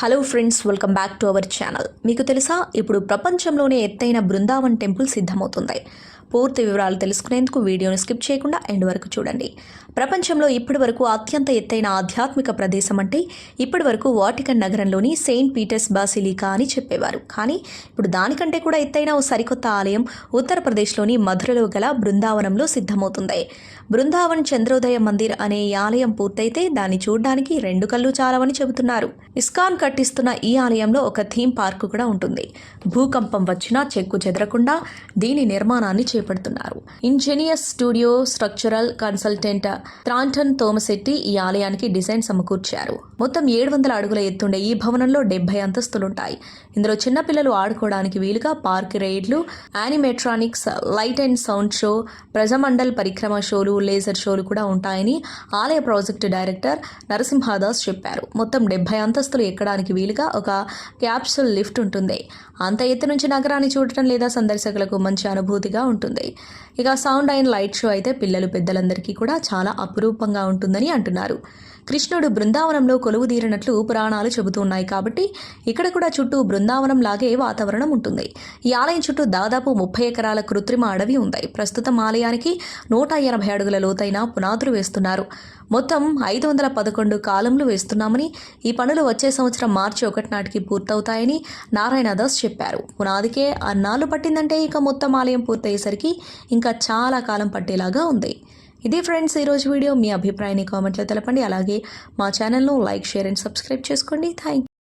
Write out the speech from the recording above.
Hello friends welcome back to our channel మీకు తెలుసా? ఇప్పుడు ప్రపంచంలోనే ఎత్తైన బృందావన్ టెంపుల్ సిద్ధమవుతుంది. పూర్తి వివరాలు తెలుసుకునేందుకు వీడియోని స్కిప్ చేయకుండా ఎండ్ వరకు చూడండి. ప్రపంచంలో ఇప్పటి వరకు అత్యంత ఎత్తైన ఆధ్యాత్మిక ప్రదేశం అంటే ఇప్పటి వరకు వాటికన్ నగరంలోని సెయింట్ పీటర్స్ బాసిలికా అని చెప్పేవారు. కానీ ఇప్పుడు దానికంటే కూడా ఎత్తైన ఓ సరికొత్త ఆలయం ఉత్తరప్రదేశ్లోని మధురలో గల బృందావనంలో సిద్ధమవుతుంది. బృందావన్ చంద్రోదయ మందిర్ అనే ఈ ఆలయం పూర్తయితే దాన్ని చూడడానికి రెండు కళ్ళు చాలవని చెబుతున్నారు. ఇస్కాన్ కట్టిస్తున్న ఈ ఆలయంలో ఒక థీమ్ పార్క్ కూడా ఉంటుంది. భూకంపం వచ్చినా చెక్కు చెదరకుండా దీని నిర్మాణాన్ని చేపడుతున్నారు. Engineer studio structural consultant Thornton Tomasetti ఈ ఆలయానికి డిజైన్ సమకూర్చారు. మొత్తం ఏడు వందల అడుగుల ఎత్తుండే ఈ భవనంలో డెబ్బై అంతస్తులుంటాయి. ఇందులో చిన్నపిల్లలు ఆడుకోవడానికి వీలుగా park రైడ్లు animatronics light and sound show ప్రజమండల్ పరిక్రమ షోలు లేజర్ షోలు కూడా ఉంటాయని ఆలయ ప్రాజెక్టు డైరెక్టర్ నరసింహాదాస్ చెప్పారు. మొత్తం డెబ్బై అంతస్తులు ఎక్కడానికి వీలుగా ఒక క్యాప్సుల్ లిఫ్ట్ ఉంటుంది. అంత ఎత్తు నుంచి నగరాన్ని చూడటం లేదా సందర్శకులకు మంచి అనుభూతిగా ఉంటుంది. ఇక సౌండ్ అండ్ లైట్ షో అయితే పిల్లలు పెద్దలందరికీ కూడా చాలా అపురూపంగా ఉంటుందని అంటున్నారు. కృష్ణుడు బృందావనంలో కొలువు తీరినట్లు పురాణాలు చెబుతున్నాయి కాబట్టి ఇక్కడ కూడా చుట్టూ బృందావనం లాగే వాతావరణం ఉంటుంది. ఈ ఆలయం చుట్టూ దాదాపు ముప్పై ఎకరాల కృత్రిమ అడవి ఉంది. ప్రస్తుతం ఆలయానికి నూట ఎనభై అడుగుల లోతైన పునాదులు వేస్తున్నారు. మొత్తం ఐదు వందల పదకొండు కాలంలు వేస్తున్నామని ఈ పనులు వచ్చే సంవత్సరం మార్చి ఒకటి నాటికి పూర్తవుతాయని నారాయణ దాస్ చెప్పారు. పునాదికే అన్నాళ్ళు పట్టిందంటే ఇక మొత్తం ఆలయం పూర్తయ్యేసరికి ఇంకా చాలా కాలం పట్టేలాగా ఉంది. ఇది ఫ్రెండ్స్ ఈరోజు వీడియో. మీ అభిప్రాయాన్ని కామెంట్లో తెలపండి. అలాగే మా ఛానల్ను లైక్ షేర్ అండ్ సబ్స్క్రైబ్ చేసుకోండి. థ్యాంక్